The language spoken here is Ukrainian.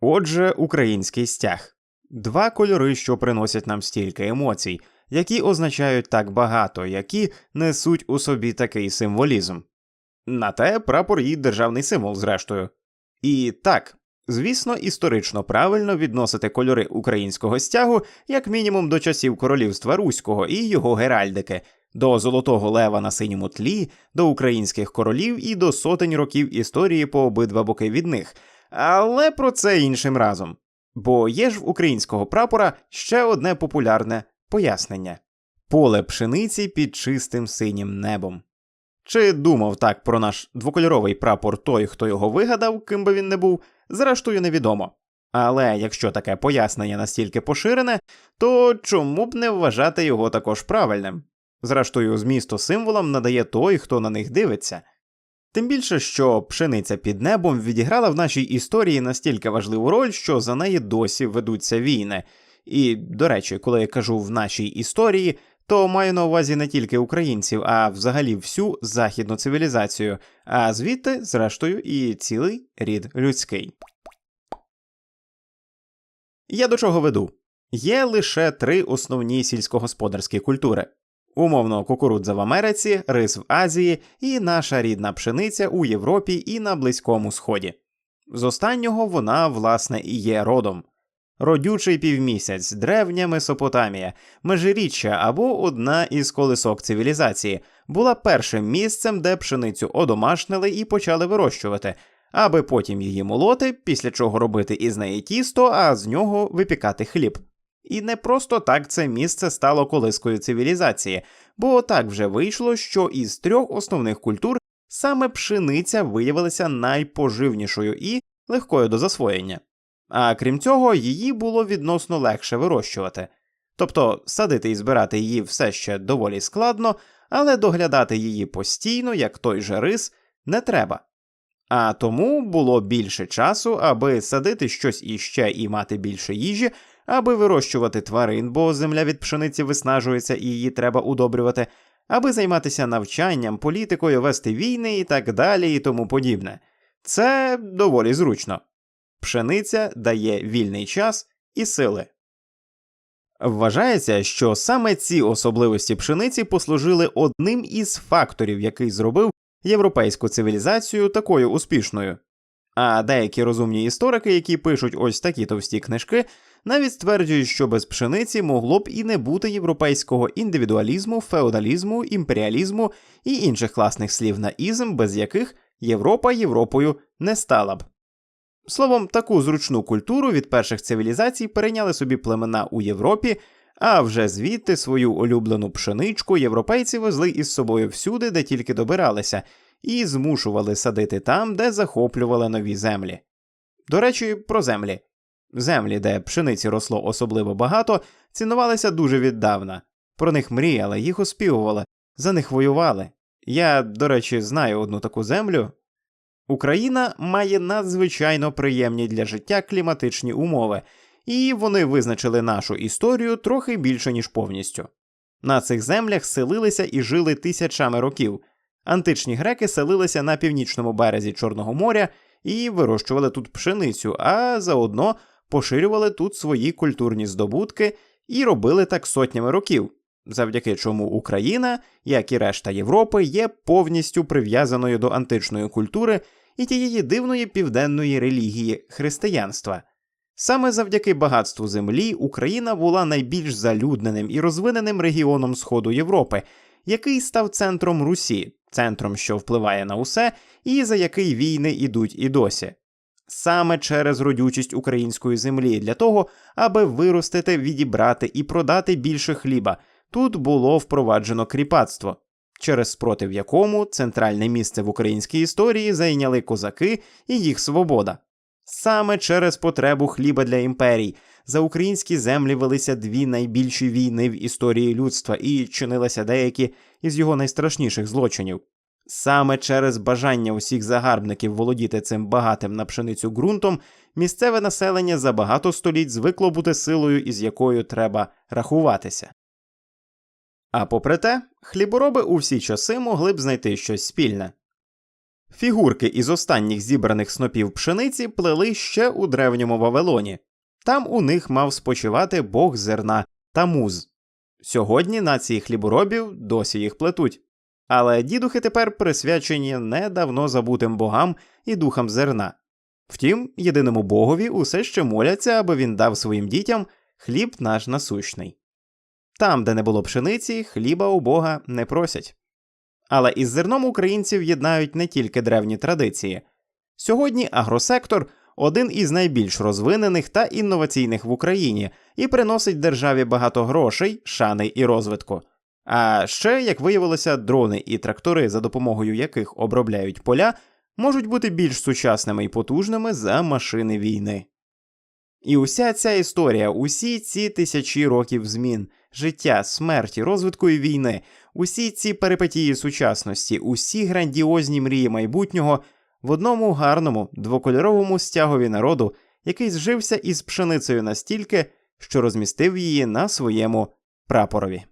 Отже, український стяг два кольори, що приносять нам стільки емоцій, які означають так багато, які несуть у собі такий символізм. На те прапор і державний символ, зрештою. І так, звісно, історично правильно відносити кольори українського стягу як мінімум до часів королівства Руського і його геральдики, до золотого лева на синьому тлі, до українських королів і до сотень років історії по обидва боки від них. Але про це іншим разом. Бо є ж в українського прапора ще одне популярне пояснення поле пшениці під чистим синім небом. Чи думав так про наш двокольоровий прапор той, хто його вигадав, ким би він не був, зрештою невідомо. Але якщо таке пояснення настільки поширене, то чому б не вважати його також правильним? Зрештою, змісту символам надає той, хто на них дивиться. Тим більше, що пшениця під небом відіграла в нашій історії настільки важливу роль, що за неї досі ведуться війни. І, до речі, коли я кажу в нашій історії, то маю на увазі не тільки українців, а взагалі всю західну цивілізацію, а звідти, зрештою, і цілий рід людський. Я до чого веду? Є лише три основні сільськогосподарські культури. Умовно, кукурудза в Америці, рис в Азії і наша рідна пшениця у Європі і на Близькому Сході. З останнього вона, власне, і є родом. Родючий півмісяць, древня Месопотамія, межиріччя або одна із колисок цивілізації була першим місцем, де пшеницю одомашнили і почали вирощувати, аби потім її молоти, після чого робити із неї тісто, а з нього випікати хліб. І не просто так це місце стало колискою цивілізації, бо так вже вийшло, що із трьох основних культур саме пшениця виявилася найпоживнішою і легкою до засвоєння. А крім цього, її було відносно легше вирощувати. Тобто садити і збирати її все ще доволі складно, але доглядати її постійно, як той же рис, не треба. А тому було більше часу, аби садити щось іще і мати більше їжі, аби вирощувати тварин, бо земля від пшениці виснажується і її треба удобрювати, аби займатися навчанням, політикою, вести війни і так далі, і тому подібне. Це доволі зручно. Пшениця дає вільний час і сили. Вважається, що саме ці особливості пшениці послужили одним із факторів, який зробив європейську цивілізацію такою успішною. А деякі розумні історики, які пишуть ось такі товсті книжки, навіть стверджують, що без пшениці могло б і не бути європейського індивідуалізму, феодалізму, імперіалізму і інших класних слів на ізм, без яких Європа Європою не стала б. Словом, таку зручну культуру від перших цивілізацій перейняли собі племена у Європі, а вже звідти свою улюблену пшеничку європейці везли із собою всюди, де тільки добиралися, і змушували садити там, де захоплювали нові землі. До речі, про землі. Землі, де пшениці росло особливо багато, цінувалися дуже віддавна. Про них мріяли, їх оспівували, за них воювали. Я, до речі, знаю одну таку землю. Україна має надзвичайно приємні для життя кліматичні умови, і вони визначили нашу історію трохи більше, ніж повністю. На цих землях селилися і жили тисячами років. Античні греки селилися на північному березі Чорного моря і вирощували тут пшеницю, а заодно поширювали тут свої культурні здобутки і робили так сотнями років, завдяки чому Україна, як і решта Європи, є повністю прив'язаною до античної культури і тієї дивної південної релігії християнства. Саме завдяки багатству землі Україна була найбільш залюдненим і розвиненим регіоном Сходу Європи, який став центром Русі, центром, що впливає на усе, і за який війни ідуть і досі. Саме через родючість української землі для того, аби виростити, відібрати і продати більше хліба, тут було впроваджено кріпацтво, через спротив якому центральне місце в українській історії зайняли козаки і їх свобода. Саме через потребу хліба для імперій за українські землі велися дві найбільші війни в історії людства і чинилися деякі із його найстрашніших злочинів. Саме через бажання усіх загарбників володіти цим багатим на пшеницю ґрунтом, місцеве населення за багато століть звикло бути силою, із якою треба рахуватися. А попри те, хлібороби у всі часи могли б знайти щось спільне. Фігурки із останніх зібраних снопів пшениці плели ще у древньому Вавилоні. Там у них мав спочивати бог зерна Тамуз. Сьогодні нації хліборобів досі їх плетуть. Але дідухи тепер присвячені недавно забутим богам і духам зерна. Втім, єдиному богові усе ще моляться, аби він дав своїм дітям хліб наш насущний. Там, де не було пшениці, хліба у Бога не просять. Але із зерном українців єднають не тільки древні традиції. Сьогодні агросектор один із найбільш розвинених та інноваційних в Україні і приносить державі багато грошей, шани і розвитку. А ще, як виявилося, дрони і трактори, за допомогою яких обробляють поля, можуть бути більш сучасними і потужними за машини війни. І уся ця історія, усі ці тисячі років змін, життя, смерті, розвитку і війни, усі ці перипетії сучасності, усі грандіозні мрії майбутнього в одному гарному двокольоровому стягові народу, який зжився із пшеницею настільки, що розмістив її на своєму прапорові.